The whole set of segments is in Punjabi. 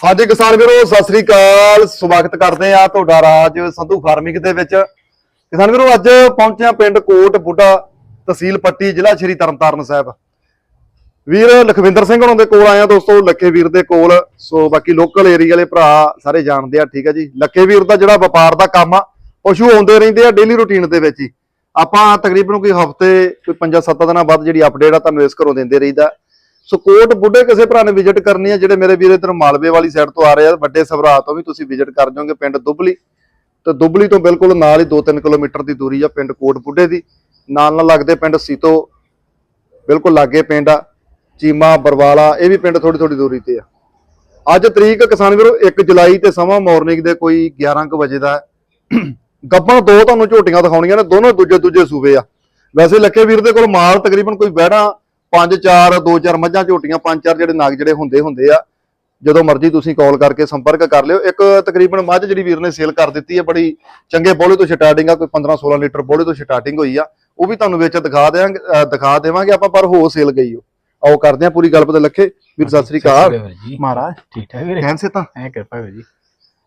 ਹਾਂਜੀ ਕਿਸਾਨ ਵੀਰੋ, ਸਤਿ ਸ੍ਰੀ ਅਕਾਲ। ਸਵਾਗਤ ਕਰਦੇ ਆ ਤੁਹਾਡਾ ਰਾਜ ਸੰਧੂ ਫਾਰਮਿੰਗ ਦੇ ਵਿੱਚ। ਕਿਸਾਨ ਵੀਰੋ, ਅੱਜ ਪਹੁੰਚਿਆ ਪਿੰਡ ਕੋਟ ਬੁੱਢਾ ਤਹਿਸੀਲ ਪੱਟੀ, ਜ਼ਿਲ੍ਹਾ ਸ਼੍ਰੀ ਤਰਨਤਾਰਨ ਸਾਹਿਬ। ਵੀਰ ਲਖਵਿੰਦਰ ਸਿੰਘ ਹੋਣਾ ਦੇ ਕੋਲ ਆਇਆ ਦੋਸਤੋ, ਲੱਖੇ ਵੀਰ ਦੇ ਕੋਲ। ਸੋ ਬਾਕੀ ਲੋਕਲ ਏਰੀਆ ਵਾਲੇ ਭਰਾ ਸਾਰੇ ਜਾਣਦੇ ਆ, ਠੀਕ ਆ ਜੀ। ਲੱਖੇ ਵੀਰ ਦਾ ਜਿਹੜਾ ਵਪਾਰ ਦਾ ਕੰਮ ਆ, ਪਸ਼ੂ ਆਉਂਦੇ ਰਹਿੰਦੇ ਆ ਡੇਲੀ ਰੁਟੀਨ ਦੇ ਵਿੱਚ ਹੀ। ਆਪਾਂ ਤਕਰੀਬਨ ਕੋਈ ਹਫ਼ਤੇ, ਕੋਈ 5-7 ਦਿਨਾਂ ਬਾਅਦ ਜਿਹੜੀ ਅਪਡੇਟ ਆ, ਤੁਹਾਨੂੰ ਇਸ ਘਰੋਂ ਦਿੰਦੇ ਰਹੀਦਾ। ਸੋ ਕੋਟ ਬੁੱਢੇ ਕਿਸੇ ਭਰਾ ਨੇ ਵਿਜ਼ਿਟ ਕਰਨੀ ਹੈ ਜਿਹੜੇ ਮੇਰੇ ਵੀਰੇ ਇਧਰ ਮਾਲਵੇ ਵਾਲੀ ਸਾਈਡ ਤੋਂ ਆ ਰਹੇ ਆ, ਵੱਡੇ ਸਭਰਾ ਤੋਂ ਵੀ ਤੁਸੀਂ ਵਿਜ਼ਿਟ ਕਰ ਜਾਓਗੇ ਪਿੰਡ ਦੁਬਲੀ। ਤੇ ਦੁਬਲੀ ਤੋਂ ਬਿਲਕੁਲ ਨਾਲ ਹੀ 2-3 ਕਿਲੋਮੀਟਰ ਦੀ ਦੂਰੀ ਆ ਪਿੰਡ ਕੋਟ ਬੁੱਢੇ ਦੀ। ਨਾਲ ਨਾਲ ਲੱਗਦੇ ਪਿੰਡ ਸੀਤੋ, ਬਿਲਕੁਲ ਲਾਗੇ ਪਿੰਡ ਆ, ਚੀਮਾ, ਬਰਵਾਲਾ, ਇਹ ਵੀ ਪਿੰਡ ਥੋੜੀ ਥੋੜੀ ਦੂਰੀ ਤੇ ਆ। ਅੱਜ ਤਰੀਕ ਕਿਸਾਨ ਵੀਰੋ 1 ਜੁਲਾਈ ਤੇ ਸਮਾਂ ਮਾਰਨਿੰਗ ਦੇ ਕੋਈ 11 ਕੁ ਵਜੇ ਦਾ ਹੈ। ਦੋ ਤੁਹਾਨੂੰ ਝੋਟੀਆਂ ਦਿਖਾਉਣੀਆਂ ਨੇ, ਦੋਨੋਂ ਦੂਜੇ ਦੂਜੇ ਸੂਬੇ ਆ। ਵੈਸੇ ਲੱਖੇ ਵੀਰ ਦੇ ਕੋਲ ਮਾਲ ਤਕਰੀਬਨ ਕੋਈ ਬਹਿਣਾ 5 4 2 4 ਮੱਝਾਂ ਝੋਟੀਆਂ 5 4 ਜਿਹੜੇ ਨਾਗ ਜਿਹੜੇ ਹੁੰਦੇ ਹੁੰਦੇ ਆ ਜਦੋਂ ਮਰਜ਼ੀ ਤੁਸੀਂ ਕਾਲ ਕਰਕੇ ਸੰਪਰਕ ਕਰ ਲਿਓ। ਇੱਕ ਤਕਰੀਬਨ ਮੱਝ ਜਿਹੜੀ ਵੀਰ ਨੇ ਸੇਲ ਕਰ ਦਿੱਤੀ ਹੈ ਬੜੀ ਚੰਗੇ ਬੋਲੇ ਤੋਂ ਸਟਾਰਟਿੰਗ ਆ ਕੋਈ 15 16 ਲੀਟਰ ਬੋਲੇ ਤੋਂ ਸਟਾਰਟਿੰਗ ਹੋਈ ਆ। ਉਹ ਵੀ ਤੁਹਾਨੂੰ ਵਿੱਚ ਦਿਖਾ ਦੇਵਾਂਗੇ ਦਿਖਾ ਦੇਵਾਂਗੇ ਆਪਾਂ ਪਰ ਹੋ ਸੇਲ ਗਈ ਉਹ। ਆਓ ਕਰਦੇ ਆ ਪੂਰੀ ਗੱਲਬਾਤ ਲੱਖੇ। ਵੀਰ ਸਤਿ ਸ੍ਰੀ ਅਕਾਲ। ਮਹਾਰਾਜ ਠੀਕ ਠਾਕ ਵੀਰੇ? ਕਹਿਣ ਸੇ ਤਾਂ ਐ ਕਿਰਪਾ ਵੀਰ ਜੀ।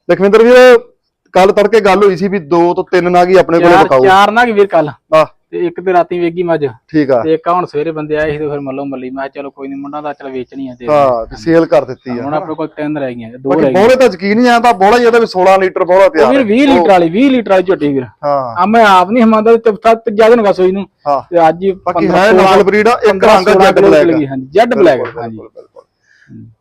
ਲਖਵਿੰਦਰ ਵੀਰ ਕੱਲ ਤੜਕੇ ਗੱਲ ਹੋਈ ਸੀ ਵੀ ਦੋ ਤੋਂ ਤਿੰਨ ਨਾਗ ਹੀ ਆਪਣੇ ਕੋਲੇ ਚਾਰ ਬਕਾਓ ਚਾਰ ਨਾ ਵੀਰ ਕੱਲ ਆਹ। ਤੇ ਇੱਕ ਤੇ ਰਾਤੀ ਵੇਗੀ ਮੱਝ। ਠੀਕ ਆ। ਤੇ ਇੱਕ ਹੁਣ ਸਵੇਰੇ ਬੰਦੇ ਆਏ ਸੀ ਤੇ ਫਿਰ ਮੱਲੋ ਮੱਲੀ ਮੈਂ ਕਿਹਾ ਚਲੋ ਕੋਈ ਨਹੀਂ ਮੁੰਡਾ ਦਾ ਚਲ ਵੇਚਣੀ ਆ ਤੇ ਹਾਂ ਤੇ ਸੇਲ ਕਰ ਦਿੱਤੀ ਆ। ਹੁਣ ਆਪਣੇ ਕੋਲ ਤਿੰਨ ਰਹਿ ਗਈਆਂ ਦੋ ਰਹਿ ਗਈਆਂ। ਬੋਲੇ ਤਾਂ ਯਕੀਨ ਹੀ ਆਂਦਾ ਬੋਲਾ ਹੀ ਇਹਦਾ ਵੀ 16 ਲੀਟਰ ਬੋਲਾ ਤਿਆਰ ਵੀਰ ਹੈ। 20 ਲੀਟਰ ਵਾਲੀ 20 ਲੀਟਰ ਵਾਲੀ ਝੋਟੀ ਵੀਰ। ਹਾਂ। ਆ ਮੈਂ ਆਪ ਨਹੀਂ ਹਮਾਂਦਾ ਤੇ ਸੱਤ ਜ਼ਿਆਦਾ ਨਗਾ ਸੋਈ ਨੂੰ। ਤੇ ਅੱਜ ਹੀ ਬਾਕੀ 15 ਹੈ ਨਸਲ ਬਰੀਡ ਆ ਇੱਕ ਰੰਗ ਜੈਡ ਬਲੈਕ ਹਾਂਜੀ ਜੈਡ ਬਲੈਕ ਹਾਂਜੀ।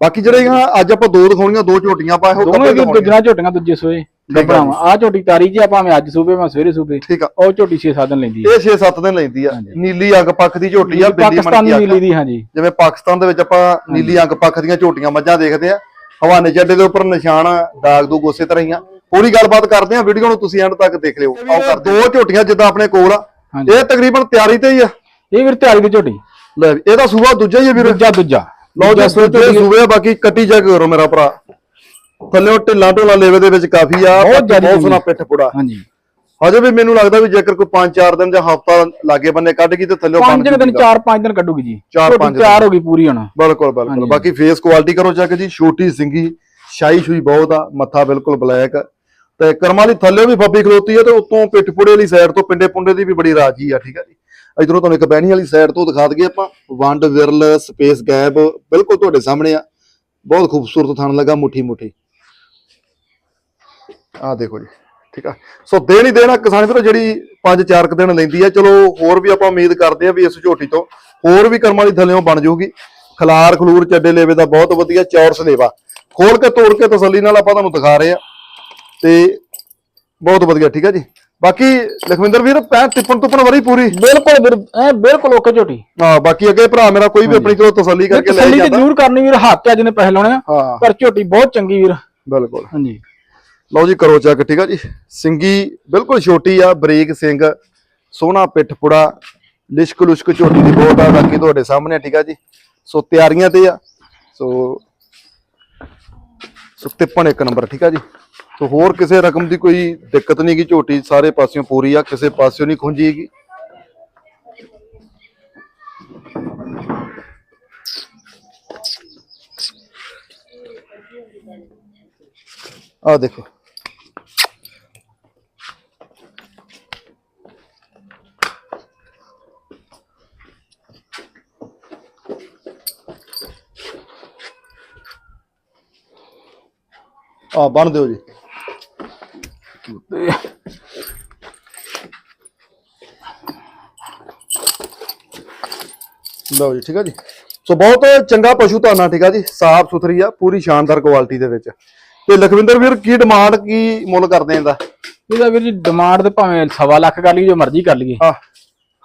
ਬਾਕੀ ਜਿਹੜੀਆਂ ਅੱਜ ਆਪਾਂ ਦੋ ਦਿਖਾਉਣੀਆਂ ਦੋ ਝੋਟੀਆਂ ਪਾਏ ਹੋ ਦੋਵੇਂ ਝੋਟੀਆਂ ਦੂਜੇ ਸੋਏ। ਗੱਭਰਾਵਾਂ ਆ ਝੋਟੀ ਤਾਰੀ ਜੀ ਆਪਾਂ ਮੈਂ ਅੱਜ ਸੂਬੇ ਮੈਂ ਸਵੇਰੇ ਸੂਬੇ। ਠੀਕ ਆ। ਉਹ ਝੋਟੀ 6 ਦਿਨ ਲੈਂਦੀ ਇਹ 6-7 ਦਿਨ ਲੈਂਦੀ ਆ। ਨੀਲੀ ਅੱਗ ਪੱਖ ਦੀ ਝੋਟੀ ਆ ਬਿੱਲੀ ਪਾਕਿਸਤਾਨੀ ਮਣਕੀ ਨੀਲੀ ਦੀ ਹਾਂਜੀ। ਜਿਵੇਂ ਪਾਕਿਸਤਾਨ ਦੇ ਵਿੱਚ ਆਪਾਂ ਨੀਲੀ ਅੱਗ ਪੱਖ ਦੀਆਂ ਝੋਟੀਆਂ ਮੱਝਾਂ ਦੇਖਦੇ ਆ। ਹਵਾਨੇ ਜੱਡੇ ਦੇ ਉੱਪਰ ਨਿਸ਼ਾਨ ਦਾਗ ਦੂਗ ਉਸੇ ਤਰ੍ਹਾਂ ਹੀ ਆ। ਪੂਰੀ ਗੱਲਬਾਤ ਕਰਦੇ ਆ ਵੀਡੀਓ ਨੂੰ ਤੁਸੀਂ ਐਂਡ ਤੱਕ ਦੇਖ ਲਿਓ। ਆਓ ਕਰ ਦੋ ਝੋਟੀਆਂ ਜਿੱਦਾਂ ਆਪਣੇ ਕੋਲ ਆ। ਇਹ ਤਕਰੀਬਨ ਤਿਆਰੀ ਤੇ ਹੀ ਆ। ਇਹ ਵੀਰ ਤਿਆਰੀ ਦੀ ਝੋਟੀ। ਲੈ ਵੀ, ਇਹਦਾ ਸੂਆ ਦੂਜਾ ਹੀ ਆ ਵੀਰ। ਦੂਜਾ ਦੂਜਾ। ਲਓ ਜੀ ਸੂਬੇ ਸੂਬੇ ਆ, ਬਾਕੀ ਕੱਟੀ ਚੈੱਕ ਕਰੋ ਮੇਰਾ ਭਰਾ। ਥੱਲੇ ਢਿੱਲਾ ਢੋਲਾ ਲੇਵੇ ਦੇ ਵਿੱਚ ਕਾਫੀ ਆ ਬਹੁਤ ਸੋਹਣਾ ਪਿੱਠ ਪੁੜਾ। ਹਾਂਜੀ। ਹਜੇ ਵੀ ਮੈਨੂੰ ਲੱਗਦਾ ਵੀ ਜੇਕਰ ਕੋਈ 5-4 ਦਿਨ ਜਾਂ ਹਫਤਾ ਲਾਗੇ ਬੰਨੇ ਕੱਢ ਗਈ ਤੇ ਥੱਲੇ ਪੰਜ ਕੁ ਦਿਨ ਚਾਰ ਪੰਜ ਦਿਨ ਕੱਢੂਗੀ ਜੀ। ਚਾਰ, ਝੋਟੀ ਪੰਜ ਤਿਆਰ ਹੋ ਗਈ ਪੂਰੀ ਹੁਣ। ਬਿਲਕੁਲ ਬਿਲਕੁਲ। ਬਾਕੀ ਫੇਸ ਕੁਆਲਿਟੀ ਕਰੋ ਚੈੱਕ ਜੀ ਛੋਟੀ ਸਿੰਗੀ ਸ਼ਾਈ ਸ਼ੂਈ ਬਹੁਤ ਆ ਮੱਥਾ ਬਿਲਕੁਲ ਬਲੈਕ ਤੇ ਕਰਮਾਂ ਦੀ ਥੱਲੇ ਵੀ ਫੱਬੀ ਖਲੋਤੀ ਹੈ ਤੇ ਉੱਤੋਂ ਪਿੱਠ ਪੁੜੇ ਵਾਲੀ ਸਾਈਡ ਤੋਂ ਪਿੰਡੇ ਪੁੰਡੇ ਦੀ ਵੀ ਬੜੀ ਰਾਜੀ ਆ ਠੀਕ ਆ ਜੀ। ਇਧਰੋਂ ਤੁਹਾਨੂੰ ਇੱਕ ਬਹਿਣੀ ਵਾਲੀ ਸਾਈਡ ਤੋਂ ਦਿਖਾ ਦਈਏ ਆਪਾਂ। ਵੰਡ ਵਿਰਲ ਸਪੇਸ ਗੈਪ ਬਿਲਕੁਲ ਤੁਹਾਡੇ ਸਾਹਮਣੇ ਆ। ਬਹੁਤ ਖੂਬਸੂਰਤ ਥਣ ਲੱਗਾ ਮੁੱਠੀ ਮੁੱਠੀ ਆ ਦੇਖੋ ਜੀ ਠੀਕ ਆ। ਸੋ ਦੇਣ ਹੀ ਦੇਣਾ ਕਿਸਾਨ ਵੀਰੋ ਜਿਹੜੀ 5-4 ਕੁ ਦਿਨ ਲੈਂਦੀ ਆ ਚਲੋ ਹੋਰ ਵੀ ਆਪਾਂ ਉਮੀਦ ਕਰਦੇ ਆ ਵੀ ਇਸ ਝੋਟੀ ਤੋਂ ਹੋਰ ਵੀ ਕਰਮਾਂ ਦੀ ਥੱਲੇੋਂ ਬਣ ਜਾਊਗੀ। ਖਲਾਰ ਖਲੂਰ ਚੱਡੇ ਲੇਵੇ ਦਾ ਬਹੁਤ ਵਧੀਆ ਚੌਰ ਸਲੇਵਾ। ਖੋਲ ਕੇ ਤੋੜ ਕੇ ਤਸੱਲੀ ਨਾਲ ਆਪਾਂ ਤੁਹਾਨੂੰ ਦਿਖਾ ਰਹੇ ਆ। ਤੇ ਬਹੁਤ ਵਧੀਆ ਠੀਕ ਆ ਜੀ। ਬਾਕੀ ਲਖਵਿੰਦਰ ਵੀਰ ਪੈ ਟਿੱਪਣ ਟੁੱਪਣ ਵਰੀ ਪੂਰੀ? ਬਿਲਕੁਲ ਵੀਰ ਐ ਬਿਲਕੁਲ ਓਕੇ ਝੋਟੀ। ਹਾਂ ਬਾਕੀ ਅੱਗੇ ਭਰਾ ਮੇਰਾ ਕੋਈ ਵੀ ਆਪਣੀ ਕੋਲ ਤਸੱਲੀ ਕਰਕੇ ਲੈ ਤਸੱਲੀ ਜਾਂਦਾ। ਜ਼ਰੂਰ ਕਰਨੀ ਵੀਰ ਹੱਥ ਅੱਜ ਨੇ ਪੈਸੇ ਲਾਉਣੇ ਆ। ਪਰ ਝੋਟੀ ਬਹੁਤ ਚੰਗੀ ਵੀਰ। ਬਿਲਕੁਲ। ਹਾਂਜੀ। ਲਓ ਜੀ ਕਰੋ ਚੈੱਕ ਠੀਕ ਆ ਜੀ। ਸਿੰਗੀ ਬਿਲਕੁਲ ਛੋਟੀ ਆ ਬਰੀਕ ਸਿੰਘ ਸੋਹਣਾ ਪਿੱਠ ਪੁੜਾ ਲਿਸ਼ਕ ਲੁਸ਼ਕ ਝੋਟੀ ਦੀ ਬਹੁਤ ਆ ਬਾਕੀ ਤੁਹਾਡੇ ਸਾਹਮਣੇ ਆ, ਠੀਕ ਆ ਜੀ। ਸੋ ਤਿਆਰੀਆਂ ਤੇ ਆ। ਸੋ ਸੋ ਤਿੱਪਣ ਇੱਕ ਨੰਬਰ ਠੀਕ ਆ ਜੀ। ਸੋ ਹੋਰ ਕਿਸੇ ਰਕਮ ਦੀ ਕੋਈ ਦਿੱਕਤ ਨਹੀਂ ਗੀ ਝੋਟੀ ਸਾਰੇ ਪਾਸਿਓਂ ਪੂਰੀ ਆ ਕਿਸੇ ਪਾਸਿਓਂ ਨਹੀਂ ਖੁੰਝੀਗੀ ਆ ਦੇਖੋ। ਆ ਬਣ ਦਿਓ ਜੀ। ਲਓ ਜੀ ਠੀਕ ਆ ਜੀ। ਸੋ ਬਹੁਤ ਚੰਗਾ ਪਸ਼ੂ ਧਾਨਾ ਠੀਕ ਆ ਜੀ। ਸਾਫ਼ ਸੁਥਰੀ ਆ ਪੂਰੀ ਸ਼ਾਨਦਾਰ ਕੁਆਲਿਟੀ ਦੇ ਵਿੱਚ। ਤੇ ਲਖਵਿੰਦਰ ਵੀਰ ਕੀ ਡਿਮਾਂਡ ਕੀ ਮੁੱਲ ਕਰਦੇ ਇਹਦਾ? ਇਹਦਾ ਵੀਰ ਜੀ ਡਿਮਾਂਡ ਤੇ ਭਾਵੇਂ ਸਵਾ ਲੱਖ ਕਰ ਲਈਏ ਜੋ ਮਰਜ਼ੀ ਕਰ ਲਈਏ। ਹਾਂ।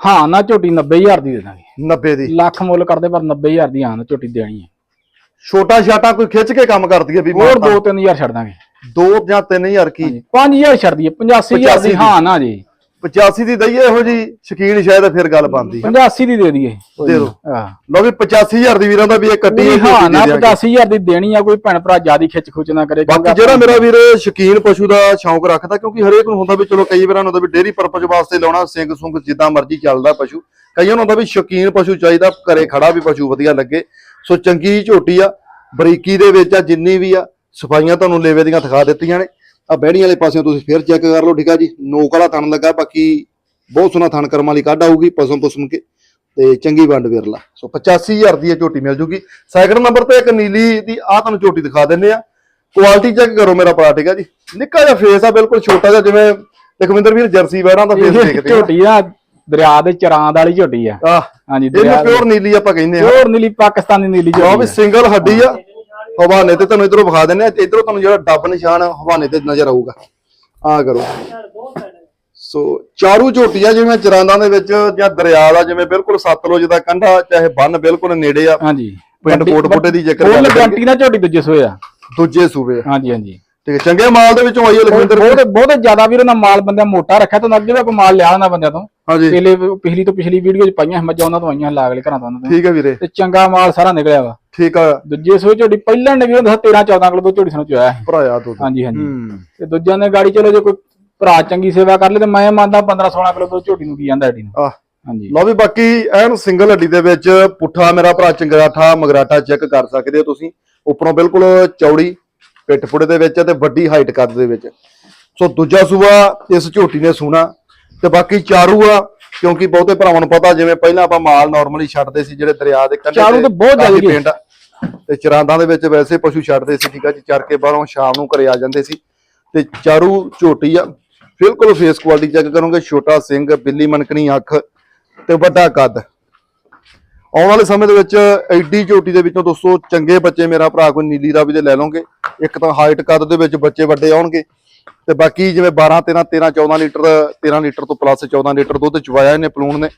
ਹਾਂ ਨਾ ਝੋਟੀ 90000 ਦੀ ਦੇ ਦਾਂਗੇ। 90 ਦੀ। ਲੱਖ ਮੁੱਲ ਕਰਦੇ ਪਰ 90000 ਦੀ ਹਾਂ ਨਾ ਝੋਟੀ ਦੇਣੀ ਹੈ। ਛੋਟਾ ਛਾਟਾ ਕੋਈ ਖਿੱਚ ਕੇ ਕੰਮ ਕਰਦੀ ਹੈ ਵੀ ਹੋਰ 2-3000 ਛੱਡ ਦਾਂਗੇ। 2 ਜਾਂ 3000 ਕੀ? 5000 ਛੱਡ ਦਈਏ 85000 ਦੀ ਹਾਂ ਨਾ ਜੀ। 85 ਦੀ ਦਈਏ ਇਹੋ ਜੀ ਸ਼ਕੀਨ ਸ਼ਾਇਦ ਫਿਰ ਗੱਲ ਬਣਦੀ। 85 ਦੀ ਦੇ ਦਈਏ। ਦੇ ਹਾਂ। ਲਓ ਵੀ 85000 ਦੀ ਵੀਰਾਂ ਦਾ ਵੀ ਇਹ ਕੱਟੀ ਹਾਂ ਨਾ ਦੇ ਦਿਆਂਗੇ 85000 ਦੀ ਦੇਣੀ ਆ ਕੋਈ ਭੈਣ ਭਰਾ ਜਿਆਦੀ ਖਿੱਚ ਖੁੱਚ ਨਾ ਕਰੇ ਬਾਕੀ ਜਿਹੜਾ ਮੇਰਾ ਵੀਰ ਸ਼ਕੀਨ ਪਸ਼ੂ ਦਾ ਸ਼ੌਂਕ ਰੱਖਦਾ ਕਿਉਂਕਿ ਹਰੇਕ ਨੂੰ ਹੁੰਦਾ ਵੀ ਚਲੋ ਕਈ ਵਾਰਾਂ ਨੂੰ ਹੁੰਦਾ ਵੀ ਡੇਰੀ ਪਰਪਸ ਵਾਸਤੇ ਲਾਉਣਾ ਸਿੰਘ ਸੁੰਗ ਜਿੱਦਾਂ ਮਰਜ਼ੀ ਚੱਲਦਾ ਪਸ਼ੂ। ਕਈਆਂ ਨੂੰ ਹੁੰਦਾ ਵੀ ਸ਼ਕੀਨ ਪਸ਼ੂ ਚਾਹੀਦਾ ਘਰੇ ਖੜਾ ਵੀ ਪਸ਼ੂ ਵਧੀਆ ਲੱਗੇ। ਸੋ ਚੰਗੀ ਝੋਟੀ ਆ ਬਰੀਕੀ ਦੇ ਵਿੱਚ ਆ ਜਿੰਨੀ ਵੀ ਆ ਸਫਾਈਆਂ ਤੁਹਾਨੂੰ ਲੇਵੇ ਦੀਆਂ ਦਿਖਾ ਦਿੱਤੀਆਂ ਨੇ। ਆ ਬਹਿਣੀ ਵਾਲੇ ਪਾਸਿਓਂ ਤੁਸੀਂ ਫੇਰ ਚੈੱਕ ਕਰ ਲਓ ਠੀਕ ਆ ਜੀ। ਨੋਕ ਵਾਲਾ ਥਣ ਲੱਗਾ ਬਾਕੀ ਬਹੁਤ ਸੋਹਣਾ ਥਣ ਕਰਮ ਵਾਲੀ ਕੱਢ ਆਊਗੀ ਪਸਮ ਪਸਮ ਕੇ ਤੇ ਚੰਗੀ ਵੰਡ ਵਿਰਲਾ। ਸੋ 85000 ਦੀ ਇਹ ਝੋਟੀ ਮਿਲ ਜੂਗੀ। ਸੈਕਿੰਡ ਨੰਬਰ ਤੇ ਇੱਕ ਨੀਲੀ ਦੀ ਆ ਤੁਹਾਨੂੰ ਝੋਟੀ ਦਿਖਾ ਦਿੰਨੇ ਆ। ਕੁਆਲਿਟੀ ਚੈੱਕ ਕਰੋ ਮੇਰਾ ਭਰਾ ਠੀਕ ਆ ਜੀ। ਨਿੱਕਾ ਜਿਹਾ ਫੇਸ ਆ ਬਿਲਕੁਲ ਛੋਟਾ ਜਿਹਾ ਜਿਵੇਂ ਲਖਵਿੰਦਰ ਵੀਰ ਜਰਸੀ ਵੈਰਾਂ ਦਾ ਫੇਸ ਦੇਖਦੇ ਝੋਟੀ ਆ ਦਰਿਆ ਦੇ ਚਰਾਂ ਵਾਲੀ ਝੋਟੀ ਆ। ਆ ਹਾਂਜੀ ਇਹਨੂੰ ਦਰਿਆ ਪਿਓਰ ਨੀਲੀ ਆਪਾਂ ਕਹਿੰਦੇ ਆ ਪਿਓਰ ਨੀਲੀ ਪਾਕਿਸਤਾਨੀ ਨੀਲੀ ਲਓ ਵੀ ਝੋਟੀ ਆ। ਸਿੰਗਲ ਹੱਡੀ ਆ। ਹਵਾਨੇ ਤੇ ਤੁਹਾਨੂੰ ਇਧਰੋਂ ਵਿਖਾ ਦਿੰਨੇ ਆ ਇਧਰੋਂ ਤੁਹਾਨੂੰ ਜਿਹੜਾ ਡੱਬ ਨਿਸ਼ਾਨ ਆ, ਹਵਾਨੇ ਤੇ ਨਜ਼ਰ ਆਊਗਾ। ਆ ਕਰੋ। ਸੋ ਚਾਰੂ ਝੋਟੀਆਂ ਜਿਵੇਂ ਚਰਾਂਦਾਂ ਦੇ ਵਿੱਚ ਜਾਂ ਦਰਿਆ ਦਾ ਜਿਵੇਂ ਬਿਲਕੁਲ ਸਤਲੁਜ ਦਾ ਕੰਢਾ ਚਾਹੇ ਬੰਨ ਬਿਲਕੁਲ ਨੇੜੇ ਆ। ਹਾਂਜੀ। ਪਿੰਡ ਕੋਟਪੁੱਟੇ ਦੀ ਜੇਕਰ ਫੁੱਲ ਗੱਲ ਕਰੀਏ। ਗਰੰਟੀ ਨਾਲ ਝੋਟੀ ਦੂਜੇ ਸੋਏ ਆ। ਦੂਜੇ ਸੂਬੇ ਆ। ਹਾਂਜੀ ਹਾਂਜੀ। ਠੀਕ ਹੈ ਚੰਗੇ ਮਾਲ ਦੇ ਵਿੱਚੋਂ ਆਈ ਹੈ ਲਖਵਿੰਦਰ ਬਹੁਤ ਬਹੁਤ ਜ਼ਿਆਦਾ ਵੀਰ ਉਹਨਾਂ ਮਾਲ ਬੰਦਾ ਮੋਟਾ ਰੱਖਿਆ ਤਾਂ ਅੱਗੇ ਵੀ ਆਪਾਂ ਮਾਲ ਲਿਆ ਉਹਨਾਂ ਬੰਦਿਆਂ ਤੋਂ। ਹਾਂਜੀ। ਪਹਿਲੇ ਪਿਛਲੀ ਤੋਂ ਪਿਛਲੀ ਵੀਡੀਓ ਚ ਪਾਈਆਂ ਮੱਝਾਂ ਉਹਨਾਂ ਤੋਂ ਆਈਆਂ ਲਾਗਲੇ ਘਰਾਂ ਤੋਂ ਉਹਨਾਂ ਤੋਂ। ਠੀਕ ਹੈ ਵੀਰੇ। ਤੇ ਚੰਗਾ ਮਾਲ ਸਾਰਾ ਨਿਕਲਿਆ ਵਾ। ਠੀਕ ਆ। ਦੂਜੇ ਸੋਏ ਝੋਟੀ ਪਹਿਲਾਂ ਨੇ ਵੀ ਉਹਨਾਂ 13 14 ਕਿਲੋ ਤੋਂ ਝੋਟੀ ਸਾਨੂੰ ਚੋਇਆ ਸੀ। ਭਰਾਇਆ ਤੂੰ ਹਾਂਜੀ ਹਾਂਜੀ। ਤੇ ਦੂਜਿਆਂ ਨੇ ਗਾੜੀ ਚਲੋ ਜੇ ਕੋਈ ਭਰਾ ਚੰਗੀ ਸੇਵਾ ਕਰ ਲੇ ਤੇ ਮੈਂ ਮੰਨਦਾ 15 16 ਕਿਲੋ ਤੋਂ ਝੋਟੀ ਨੂੰ ਕੀ ਜਾਂਦਾ ਐਡੀ ਨੂੰ। ਆ ਹਾਂਜੀ। ਲਓ ਵੀ ਬਾਕੀ ਐਨ ਸਿੰਗਲ ਹੱਡੀ ਦੇ ਵਿੱਚ ਪੁੱਠਾ ਮੇਰਾ ਭਰਾ ਚੰਗਰਾਠਾ ਮਗਰਾਟਾ ਚੈੱਕ ਕਰ ਸਕਦੇ ਹੋ ਤੁਸੀਂ। ਉੱਪਰੋਂ ਬਿਲਕੁਲ ਚੌੜੀ ਪਿੱਠ ਪੁੜੇ ਦੇ ਵਿੱਚ ਤੇ ਵੱਡੀ ਹਾਈਟ ਕੱਦ ਦੇ ਵਿੱਚ। ਸੋ ਦੂਜਾ ਸੂਆ ਇਸ ਝੋਟੀ ਨੇ ਸੂਣਾ। ਤੇ ਬਾਕੀ ਚਾਰੂ ਆ ਕਿਉਂਕਿ ਬਹੁਤੇ ਭਰਾਵਾਂ ਨੂੰ ਪਤਾ ਜਿਵੇਂ ਪਹਿਲਾਂ ਆਪਾਂ ਮਾਲ ਨਾਰਮਲੀ ਛੱਡਦੇ ਸੀ ਜਿਹੜੇ ਦਰਿਆ ਦੇ ਕੰਢੇ ਚਾਰੂ ਤੇ ਬਹੁਤ ਜ਼ਿਆਦਾ ਪਿੰਡ। ਤੇ ਚਰਾਂਦਾਂ ਦੇ ਵਿੱਚ ਵੈਸੇ ਪਸ਼ੂ ਛੱਡਦੇ ਸੀ ਠੀਕ ਆ ਜੀ ਚਰ ਕੇ ਬਾਹਰੋਂ ਸ਼ਾਮ ਨੂੰ ਘਰੇ ਆ ਜਾਂਦੇ ਸੀ। ਤੇ ਚਾਰੂ ਝੋਟੀ ਆ ਬਿਲਕੁਲ ਫੇਸ ਕੁਆਲਿਟੀ ਚੈੱਕ ਕਰੋਗੇ ਛੋਟਾ ਸਿੰਘ ਬਿੱਲੀ ਮਨਕਣੀ ਅੱਖ ਤੇ ਵੱਡਾ ਕੱਦ। ਆਉਣ ਵਾਲੇ ਸਮੇਂ ਦੇ ਵਿੱਚ ਐਡੀ ਝੋਟੀ ਦੇ ਵਿੱਚੋਂ ਦੋਸਤੋ ਚੰਗੇ ਬੱਚੇ ਮੇਰਾ ਭਰਾ ਕੋਈ ਨੀਲੀ ਰਾਵੀ ਦੇ ਲੈ ਲਓਗੇ। ਇੱਕ ਤਾਂ ਹਾਈਟ ਕੱਦ ਦੇ ਵਿੱਚ ਬੱਚੇ ਵੱਡੇ ਆਉਣਗੇ। ਤੇ ਬਾਕੀ ਜਿਵੇਂ 12 13 13 14 ਲੀਟਰ 13 ਲੀਟਰ ਤੋਂ ਪਲੱਸ 14 ਲੀਟਰ ਦੁੱਧ ਚਵਾਇਆ ਇਹਨੇ ਪਲੂਣ ਨੇ।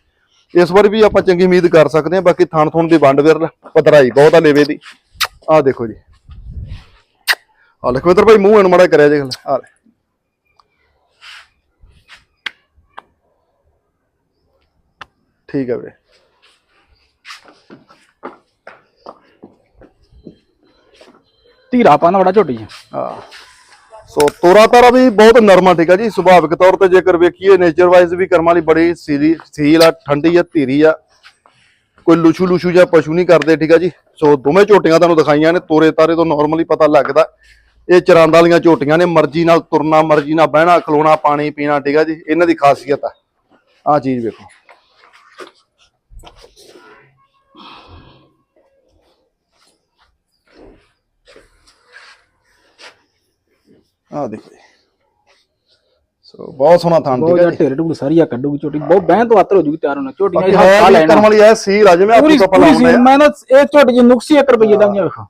ਇਸ ਵਾਰ ਵੀ ਆਪਾਂ ਚੰਗੀ ਉਮੀਦ ਕਰ ਸਕਦੇ ਹਾਂ ਬਾਕੀ ਥਣ ਥਣ ਦੀ ਵੰਡ ਵਿਰਲ ਪਤਰਾਈ ਬਹੁਤ ਆ ਲੇਵੇ ਦੀ। ਆਹ ਦੇਖੋ ਜੀ। ਆ ਲਖਵਿੰਦਰ ਭਾਈ ਮੂੰਹ ਐਨ ਮੜਾ ਕਰਿਆ ਜੇ ਗੱਲ। ਆ ਠੀਕ ਹੈ ਵੀਰੇ। ਧੀਰਾ ਪਾਣਾ ਬੜਾ ਝੋਟੀ ਆ ਹਾਂ ਸੋ ਤੋਰਾ ਤਾਰਾ ਵੀ ਬਹੁਤ ਨਰਮਾ ਠੀਕ ਆ ਜੀ, ਸੁਭਾਵਿਕ ਤੌਰ ਤੇ ਜੇਕਰ ਵੇਖੀਏ ਨੇਚਰ ਵਾਈਜ਼ ਵੀ ਕਰਮਾਂ ਲਈ ਬੜੀ ਸੀਲੀ ਸੀਲ ਆ, ਠੰਡੀ ਆ, ਧੀਰੀ ਆ। ਕੋਈ ਲੁਸ਼ੂ ਲੁਸ਼ੂ ਜਾਂ ਪਸ਼ੂ ਨਹੀਂ ਕਰਦੇ ਠੀਕ ਆ ਜੀ। ਸੋ ਦੋਵੇਂ ਝੋਟੀਆਂ ਤੁਹਾਨੂੰ ਦਿਖਾਈਆਂ ਨੇ, ਤੋਰੇ ਤਾਰੇ ਤੋਂ ਨਾਰਮਲੀ ਪਤਾ ਲੱਗਦਾ। ਇਹ ਚਰਾਂਦ ਵਾਲੀਆਂ ਝੋਟੀਆਂ ਨੇ, ਮਰਜ਼ੀ ਨਾਲ ਤੁਰਨਾ, ਮਰਜ਼ੀ ਨਾਲ ਬਹਿਣਾ, ਖਲੋਣਾ, ਪਾਣੀ ਪੀਣਾ ਠੀਕ ਆ ਜੀ, ਇਹਨਾਂ ਦੀ ਖਾਸੀਅਤ ਆ। ਆ ਚੀਜ਼ ਵੇਖੋ। ਆ ਦੇਖੋ ਜੀ। ਸੋ ਬਹੁਤ ਸੋਹਣਾ ਬਹੁਤ ਠੀਕ ਜ਼ਿਆਦਾ ਢੇਰ ਢੂੜ ਸਾਰੀ ਆ ਕੱਢੂਗੀ ਝੋਟੀ ਬਹੁਤ ਬਹਿਣ ਤੋਂ ਆਤਰ ਹੋ ਜੂਗੀ ਤਿਆਰ ਹੋਣਾ। ਝੋਟੀਆਂ ਬਾਕੀ ਇਹ ਹੈ ਹੱਥ ਵੀ ਲੈਣਾ। ਕਰਮ ਵਾਲੀ ਐ ਸੀਲ ਆ ਜਿਵੇਂ ਪੂਰੀ ਆਪਣੀ ਕਪਲ ਪੂਰੀ ਆਉਂਦੇ ਸੀ ਆ। ਮੈਂ ਨਾ ਇਹ ਝੋਟੀ ਜੀ ਨੁਕਸੀ 1 ਰੁਪਏ ਦਾ ਵੇਖੋ।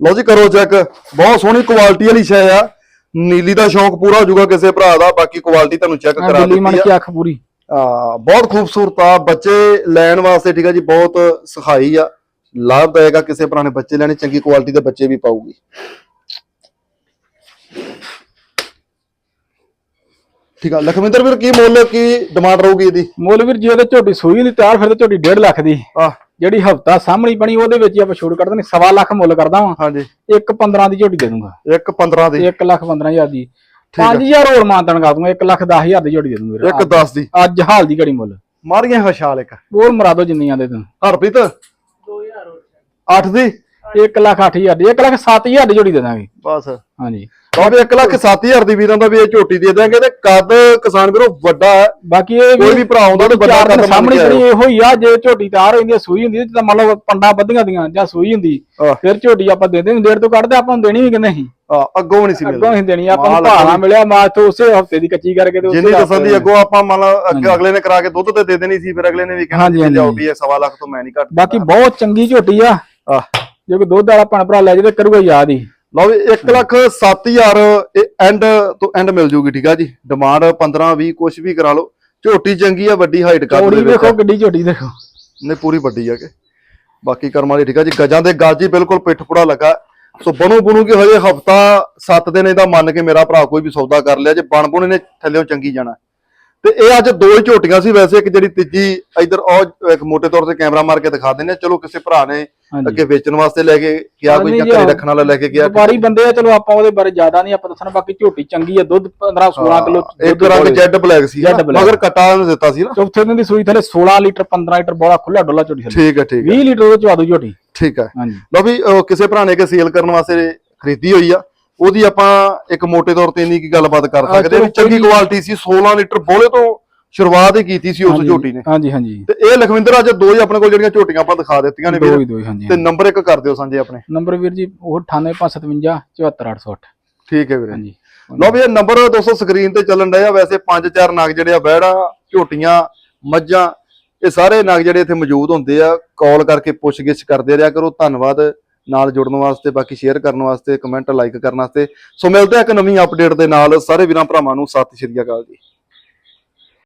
ਲਓ ਜੀ ਕਰੋ ਚੈੱਕ ਬਹੁਤ ਸੋਹਣੀ ਕੁਆਲਿਟੀ ਵਾਲੀ ਸ਼ੈ ਆ। ਨੀਲੀ ਦਾ ਸ਼ੌਂਕ ਪੂਰਾ ਹੋ ਜਾਊਗਾ ਕਿਸੇ ਭਰਾ ਦਾ ਬਾਕੀ ਕੁਆਲਿਟੀ ਤੁਹਾਨੂੰ ਚੈੱਕ ਕਰਾ ਦਿੱਲੀ ਮਣ ਦਿੱਤੀ ਕੇ ਆ ਅੱਖ ਪੂਰੀ। ਆ ਬਹੁਤ ਖੂਬਸੂਰਤ ਆ ਬੱਚੇ ਲੈਣ ਵਾਸਤੇ ਠੀਕ ਆ ਜੀ ਬਹੁਤ ਸਖਾਈ ਆ। ਲਾਭਦਾਇਕ ਆ ਕਿਸੇ ਭਰਾ ਨੇ ਬੱਚੇ ਲੈਣੇ ਚੰਗੀ ਕੁਆਲਿਟੀ ਦੇ ਬੱਚੇ ਵੀ ਪਾਊਗੀ। ਠੀਕ ਆ। ਲਖਵਿੰਦਰ ਵੀਰ ਕੀ ਮੁੱਲ ਕੀ ਡਿਮਾਂਡ ਰਹੂਗੀ ਇਹਦੀ? ਮੁੱਲ ਵੀਰ ਜੀ ਉਹਦੇ ਝੋਟੀ ਸੂਈ ਦੀ ਤਿਆਰ ਫਿਰ ਤੇ ਝੋਟੀ 1.5 ਲੱਖ ਦੀ। ਆ ਜਿਹੜੀ ਹਫਤਾ ਸਾਹਮਣੀ ਬਣੀ ਉਹਦੇ ਵਿੱਚ ਹੀ ਆਪਾਂ ਛੋੜ ਕੱਢ ਦਨੇ ਸਵਾ ਲੱਖ ਮੁੱਲ ਕਰਦਾ ਵਾਂ। ਹਾਂਜੀ। ਇੱਕ 15 ਦੀ ਝੋਟੀ ਦੇ ਦੂੰਗਾ। ਇੱਕ 15 ਦੀ। 1 ਲੱਖ 15000 ਦੀ। 5000 ਹੋਰ ਮਾਨਤਨ ਕਰ ਦੂੰਗਾ 1 ਲੱਖ 10000 ਦੀ ਝੋਟੀ ਦੇ ਦੂੰਗਾ ਵੀਰ। ਇੱਕ 10 ਦੀ। ਅੱਜ ਹਾਲ ਦੀ ਘੜੀ ਮੁੱਲ। ਮਾਰੀਆਂ ਹਸ਼ਾਲ ਇੱਕ। ਹੋਰ ਮਰਾ ਦੋ ਜਿੰਨੀਆਂ ਦੇ ਤੂੰ ਹਰਪ੍ਰੀਤ 8 ਦੀ? 1 ਲੱਖ 8000 ਦੀ। 1 ਲੱਖ 7000 ਦੀ ਝੋਟੀ ਦੇ ਦਾਂਗੇ। ਬਸ। ਹਾਂਜੀ। ਲਓ ਵੀ 1 ਲੱਖ 7000 ਦੀ ਵੀਰਾਂ ਦਾ ਵੀ ਇਹ ਝੋਟੀ ਦੇ ਦਾਂਗੇ ਤੇ ਕੱਦ ਕਿਸਾਨ ਵੀਰੋ ਵੱਡਾ ਹੈ। ਬਾਕੀ ਇਹ ਕੋਈ ਵੀ ਭਰਾ ਆਉਂਦਾ ਤੇ ਵੱਡਾ ਕੱਦ ਸਾਹਮਣੇ ਜਿਹੜੀ ਇਹੋ ਹੀ ਆ ਜੇ ਝੋਟੀ ਤਿਆਰ ਹੋਈ ਹੁੰਦੀ ਸੂਈ ਹੁੰਦੀ ਤਾਂ ਮੰਨ ਲਓ ਪੰਡਾ ਬੱਧੀਆਂ ਦੀਆਂ ਜਾਂ ਸੂਈ ਹੁੰਦੀ। ਫਿਰ ਝੋਟੀ ਆਪਾਂ ਦੇ ਦੇ ਡੇਢ ਤੋਂ ਕੱਢਦੇ ਆਪਾਂ ਨੂੰ ਦੇਣੀ ਵੀ ਕਿ ਨਹੀਂ? ਅੱਗੋਂ ਨਹੀਂ ਸੀ ਅੱਗੋਂ ਮਿਲਦੀ ਹੀ ਦੇਣੀ ਆਪਾਂ ਨੂੰ ਅੱਗੋਂ ਨਾ ਮਿਲਿਆ ਮਾਲ ਤੋਂ ਉਸੇ ਹਫ਼ਤੇ ਦੀ ਕੱਚੀ ਕਰਕੇ ਤੇ ਉਸੇ ਜਿੰਨੀ ਤਸੱਲੀ ਅੱਗੋਂ ਆਪਾਂ ਮੰਨ ਅੱਗੇ ਅਗਲੇ ਨੇ ਕਰਾ ਕੇ ਦੁੱਧ ਤੇ ਦੇ ਦੇਣੀ ਸੀ ਫਿਰ ਅਗਲੇ ਨੇ ਵੀ ਕਹਿਣਾ ਲਿਆਓ। ਵੀ ਇਹ ਸਵਾ ਲੱਖ ਤੋਂ ਮੈਂ ਨਹੀਂ ਘੱਟ ਬਾਕੀ ਬਹੁਤ ਚੰਗੀ ਝੋਟੀ ਆ। ਜੇ ਕੋਈ ਦੁੱਧ ਵਾਲਾ ਭਣ ਭਰਾ ਲੈ ਜੇ ਤੇ ਕਰੂਗਾ ਯਾਦ ਹੀ। ਲਓ ਵੀ 1 ਲੱਖ 7000 ਇਹ ਐਂਡ ਤੋਂ ਐਂਡ ਮਿਲ ਜੂਗੀ ਠੀਕ ਆ ਜੀ। ਡਿਮਾਂਡ 15 20 ਕੁਝ ਵੀ ਕਰਾ ਲਓ। ਝੋਟੀ ਚੰਗੀ ਆ ਵੱਡੀ ਹਾਈਟ ਕਰ ਚੌੜੀ ਵੇਖੋ ਗੱਡੀ ਝੋਟੀ ਦੇਖੋ। ਨੇ ਪੂਰੀ ਵੱਡੀ ਆ ਕਿ। ਬਾਕੀ ਕਰਮ ਵਾਲੀ ਠੀਕ ਆ ਜੀ। ਗਜਾਂ ਦੇ ਗਾਜੀ ਬਿਲਕੁਲ ਪਿੱਠ ਪੁੜਾ ਲੱਗਾ। ਸੋ ਬਣੂ ਬਣੂ ਕਿ ਹਜੇ ਹਫਤਾ 7 ਦਿਨ ਇਹਦਾ ਮੰਨ ਕੇ ਮੇਰਾ ਭਰਾ ਕੋਈ ਵੀ ਸੌਦਾ ਕਰ ਲਿਆ ਜੇ ਬਣ ਬੁਣ ਇਹਨੇ ਥੱਲੇੋਂ ਚੰਗੀ ਜਾਣਾ। ਤੇ ਇਹ ਅੱਜ ਦੋ ਹੀ ਝੋਟੀਆਂ ਸੀ ਵੈਸੇ ਇੱਕ ਜਿਹੜੀ ਤੀਜੀ ਇਧਰ ਉਹ ਇੱਕ ਮੋٹے ਤੌਰ ਤੇ ਕੈਮਰਾ ਮਾਰ ਕੇ ਦਿਖਾ ਦਿੰਦੇ ਆ ਚਲੋ ਕਿਸੇ ਭਰਾ ਨੇ ਅੱਗੇ ਵੇਚਣ ਵਾਸਤੇ ਲੈ ਕੇ ਗਿਆ ਕੋਈ ਆਹੋ। ਰੱਖਣ ਵਾਲਾ ਲੈ ਕੇ ਗਿਆ। ਵਪਾਰੀ ਬੰਦੇ ਆ ਚਲੋ ਆਪਾਂ ਉਹਦੇ ਬਾਰੇ ਜ਼ਿਆਦਾ ਨਹੀਂ ਆਪਾਂ ਦੱਸਣਾ ਬਾਕੀ ਝੋਟੀ ਚੰਗੀ ਆ ਦੁੱਧ 15 16 ਕਿਲੋ ਇੱਕ ਰੰਗ ਜੈਡ ਬਲੈਕ ਸੀ। ਮਗਰ ਕਟਾ ਨੇ ਦਿੱਤਾ ਸੀ ਨਾ। ਚੌਥੇ ਦਿਨ ਦੀ ਸੂਈ ਥਲੇ 16 ਲੀਟਰ 15 ਲੀਟਰ ਬੋਲਾ ਖੁੱਲਾ ਡੋਲਾ ਝੋਟੀ ਠੀਕ ਹੈ ਠੀਕ ਹੈ 20 ਲੀਟਰ ਉਹ ਚਵਾ ਦੋ ਝੋਟੀ। ਠੀਕ ਹੈ ਲਓ ਵੀ ਕਿਸੇ ਭਰਾ ਨੇ ਕਿ ਸੇਲ ਕਰਨ ਵਾਸਤੇ ਖਰੀਦੀ ਹੋਈ ਆ। ਉਹਦੀ ਆਪਾਂ ਇੱਕ ਮੋٹے ਤੌਰ ਤੇ ਇੰਨੀ ਕੀ ਗੱਲਬਾਤ ਕਰ ਸਕਦੇ ਵੀ ਚੰਗੀ ਕੁਆਲਿਟੀ ਸੀ 16 ਲੀਟਰ ਬੋਲੇ ਤੋਂ ਸ਼ੁਰੂਆਤ ਹੀ ਕੀਤੀ ਸੀ ਉਸ ਝੋਟੀ ਨੇ। ਹਾਂਜੀ ਹਾਂਜੀ। ਤੇ ਇਹ ਲਖਵਿੰਦਰ ਅੱਜ ਦੋ ਹੀ ਆਪਣੇ ਕੋਲ ਜਿਹੜੀਆਂ ਝੋਟੀਆਂ ਆਪਾਂ ਦਿਖਾ ਦਿੱਤੀਆਂ ਨੇ ਵੀਰ। ਹੀ ਦੋ ਹੀ ਹਾਂਜੀ ਤੇ ਨੰਬਰ ਇੱਕ ਕਰ ਦਿਓ ਸੰਜੇ ਆਪਣੇ। ਨੰਬਰ ਵੀਰ ਜੀ ਉਹ 98557 74808 ਠੀਕ ਹੈ ਵੀਰੇ। ਹਾਂਜੀ। ਲਓ ਵੀ ਇਹ ਨੰਬਰ ਦੋਸਤੋ ਸਕਰੀਨ ਤੇ ਚੱਲਣ ਡਿਆ ਵੈਸੇ ਪੰਜ ਚਾਰ ਨਗ ਜਿਹੜੇ ਆ ਬਹਿੜਾ ਝੋਟੀਆਂ ਮੱਝਾਂ ਇਹ ਸਾਰੇ ਨਗ ਜਿਹੜੇ ਇੱਥੇ ਮੌਜੂਦ ਹੁੰਦੇ ਆ ਕਾਲ ਕਰਕੇ ਪੁੱਛ-ਗਿੱਛ ਕਰਦੇ ਰਿਹਾ ਕਰੋ ਧੰਨਵਾਦ। ਨਾਲ ਜੁੜਨ ਵਾਸਤੇ, ਬਾਕੀ ਸ਼ੇਅਰ ਕਰਨ ਵਾਸਤੇ ਕਮੈਂਟ ਲਾਈਕ ਕਰਨ ਵਾਸਤੇ। ਸੋ ਮਿਲਦੇ ਆ ਇੱਕ ਨਵੀਂ ਅਪਡੇਟ ਦੇ ਨਾਲ। ਸਾਰੇ ਵੀਰਾਂ ਭਰਾਵਾਂ ਨੂੰ ਸਤਿ ਸ਼੍ਰੀ ਅਕਾਲ ਜੀ।